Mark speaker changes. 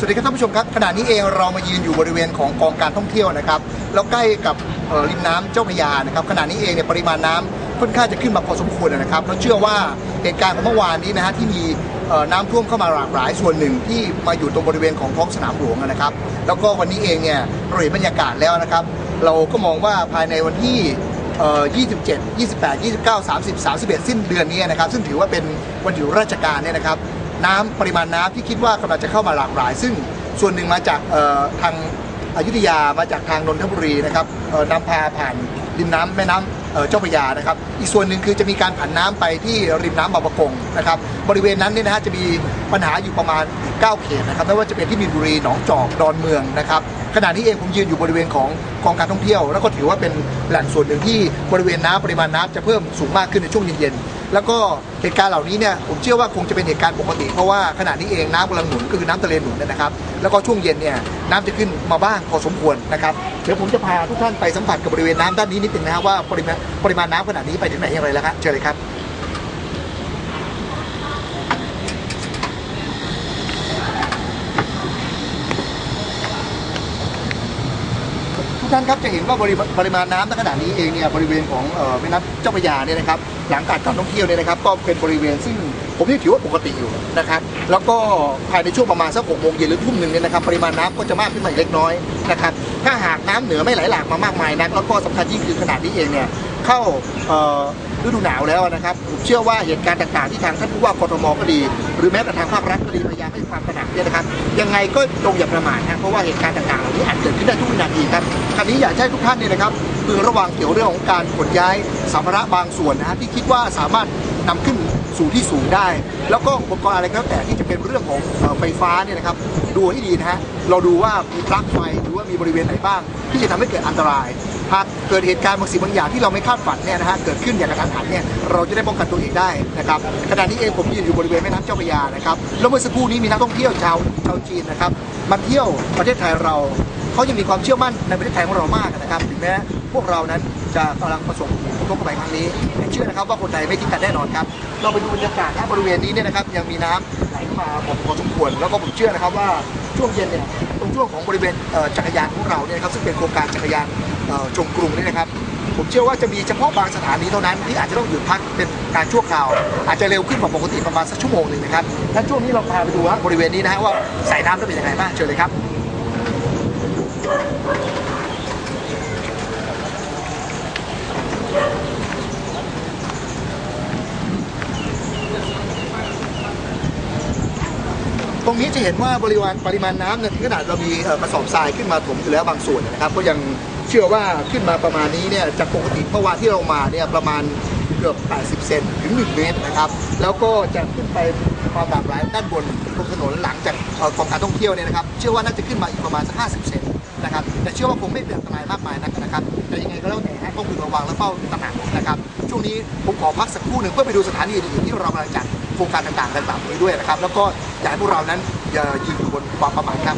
Speaker 1: สวัสดีครับท่านผู้ชมครับขณะนี้เองเรามายืนอยู่บริเวณของกองการท่องเที่ยวนะครับแล้วใกล้กับริมน้ำเจ้าพระยานะครับขณะนี้เองเนี่ยปริมาณน้ำค่อนข้างจะขึ้นมาพอสมควรนะครับแล้วเชื่อว่าเหตุการณ์ของเมื่อวานนี้นะฮะที่มีน้ำท่วมเข้ามาหลากหลาย ส่วนหนึ่งที่มาอยู่ตรงบริเวณของท้องสนามหลวงนะครับ แล้วก็วันนี้เองเนี่ยเราเห็นบรรยากาศแล้วนะครับ เราก็มองว่าภายในวันที่27 28 29 30 31 สิ้นเดือนนี้นะครับ ซึ่งถือว่าเป็นวันหยุดราชการเนี่ยนะครับ น้ำปริมาณน้ำที่คิดว่ากำลังจะเข้ามาหลากหลาย ซึ่งส่วนหนึ่งมาจากทางอยุธยามาจากทางนนทบุรีนะครับนำพาผ่านริมน้ำแม่น้ำเอ่อเจ้าพระยานะครับ อีกส่วนหนึ่งคือจะมีการผันน้ำไปที่ริมน้ำบางประกงนะครับ บริเวณนั้นเนี่ยนะฮะจะมีปัญหาอยู่ประมาณ 9 เขตนะครับ ไม่ว่าจะเป็นที่มีนบุรี หนองจอก ดอนเมืองนะครับ ขณะนี้เองผมยืนอยู่บริเวณของกองการท่องเที่ยว แล้วก็ถือว่าเป็นแหล่งส่วนหนึ่งที่บริเวณน้ำปริมาณน้ำจะเพิ่มสูงมากขึ้นในช่วงเย็นๆ แล้วก็เหตุการณ์เหล่านี้เนี่ยผมเชื่อว่าคงจะเป็นเหตุการณ์ปกติ เพราะว่าขณะนี้เองน้ำกำลังหนุนก็คือน้ำทะเลหนุนเนยนะครับ แล้วก็ช่วงเย็นเนี่ยน้ำจะขึ้นมาบ้างพอสมควรนะครับเดี๋ยวผมจะพาทุกท่านไปสัมผัสกับบริเวณน้ำด้านนี้นิดหนึงนะครับว่าปริมาณปริมาณน้ำขนาดนี้ไปถึงไหนอย่างไรแล้วครับเชิญเลยครับ ท่านครับจะเห็นว่าปริมาณน้ำณขณะนี้เองเนี่ยบริเวณของแม่น้ำเจ้าพระยาเนี่ยนะครับหลังการการท่องเที่ยวเนี่ยนะครับก็เป็นบริเวณซึ่งผมยังถือว่าปกติอยู่นะครับแล้วก็ภายในช่วงประมาณสักหกโมงเย็นหรือทุ่มหนึ่งเนี่ยนะครับปริมาณน้ำก็จะมากขึ้นมาอีกเล็กน้อยนะครับถ้าหากน้ำเหนือไม่ไหลหลากมามากมายนักแล้วก็สำคัญยิ่งคือขนาดนี้เองเนี่ยเข้าฤดูหนาวแล้วนะครับผมเชื่อว่าเหตุการณ์ต่างๆที่ทางท่านผู้ว่ากทมก็ดี หรือแม้แต่ทางภาครัฐก็ดีพยายามให้ เนี่ยนะครับยังไงก็จงอย่าประมาทนะเพราะว่าเหตุการณ์ต่างๆเหล่านี้อาจเกิดขึ้นได้ทุกวินาทีครับคราวนี้อยากให้ทุกท่านเนี่ยนะครับพึงระวังเกี่ยวเรื่องของการขนย้ายสัมภาระบางส่วนนะฮะที่คิดว่าสามารถนำขึ้นสู่ที่สูงได้ แล้วก็อุปกรณ์อะไรก็แล้วแต่ที่จะเป็นเรื่องของไฟฟ้าเนี่ยนะครับดูให้ดีนะฮะเราดูว่ามีปลั๊กไฟหรือว่ามีบริเวณไหนบ้าง ที่จะทำให้เกิดอันตราย หากเกิดเหตุการณ์บางสิ่งบางอย่างที่เราไม่คาดฝันเนี่ยนะฮะเกิดขึ้นอย่างกระทันหันเนี่ยเราจะได้ป้องกันตัวเองได้นะครับขณะนี้เองผมยืนอยู่บริเวณแม่น้ำเจ้าพระยานะครับแล้วเมื่อสักครู่นี้มีนักท่องเที่ยวชาวชาวจีนนะครับมาเที่ยวประเทศไทยเราเขายังมีความเชื่อมั่นในประเทศไทยของเรามากนะครับถึงแม้พวกเรานั้นจะกำลังประสบอุทกภัยครั้งนี้แต่เชื่อนะครับว่าคนไทยไม่ทิ้งกันแน่นอนครับ เราไปดูบรรยากาศนะบริเวณนี้เนี่ยนะครับยังมีน้ำไหลเข้ามาพอสมควรแล้วก็ผมเชื่อนะครับว่าช่วงเย็นเนี่ยตรงช่วงของบริเวณจักรยานของเราเนี่ยครับซึ่งเป็นโครงการจักรยาน ชมกรุงนี่นะครับ ผมเชื่อว่าจะมีเฉพาะบางสถานีเท่านั้นที่อาจจะต้องหยุดพักเป็นการชั่วคราว อาจจะเร็วขึ้นกว่าปกติประมาณสักชั่วโมงหนึ่งนะครับงั้นช่วงนี้เราพาไปดูว่าบริเวณนี้นะฮะว่าสายน้ำจะเป็นยังไงบ้างเชิญเลยครับตรงนี้จะเห็นว่าบริวารปริมาณน้ำเนี่ยถึงขนาดเรามีกระสอบทรายขึ้นมาถมอยู่แล้วบางส่วนนะครับ ก็ยัง เชื่อว่าขึ้นมาประมาณนี้เนี่ยจากปกติเมื่อวานที่เรามาเนี่ยประมาณเกือบ 80 เซนถึง 1 เมตรนะครับ แล้วก็จะขึ้นไปความหลากหลายด้านบนตรงถนนหลังจากเอ่อกองการท่องเที่ยวเนี่ยนะครับ เชื่อว่าน่าจะขึ้นมาอีกประมาณสัก 50 เซนนะครับ แต่เชื่อว่าคงไม่เป็นอันตรายมากมายนักนะครับ แต่ยังไงก็แล้วแต่ต้องพึงระวังและเฝ้าตระหนักนะครับ ช่วงนี้ผมขอพักสักครู่หนึ่งเพื่อไปดูสถานีอื่นๆที่เรากำลังจัดโครงการต่างๆกันแบบนี้ด้วยนะครับ แล้วก็อยากให้พวกเรานั้นอย่ายืนอยู่บนความประมาทครับ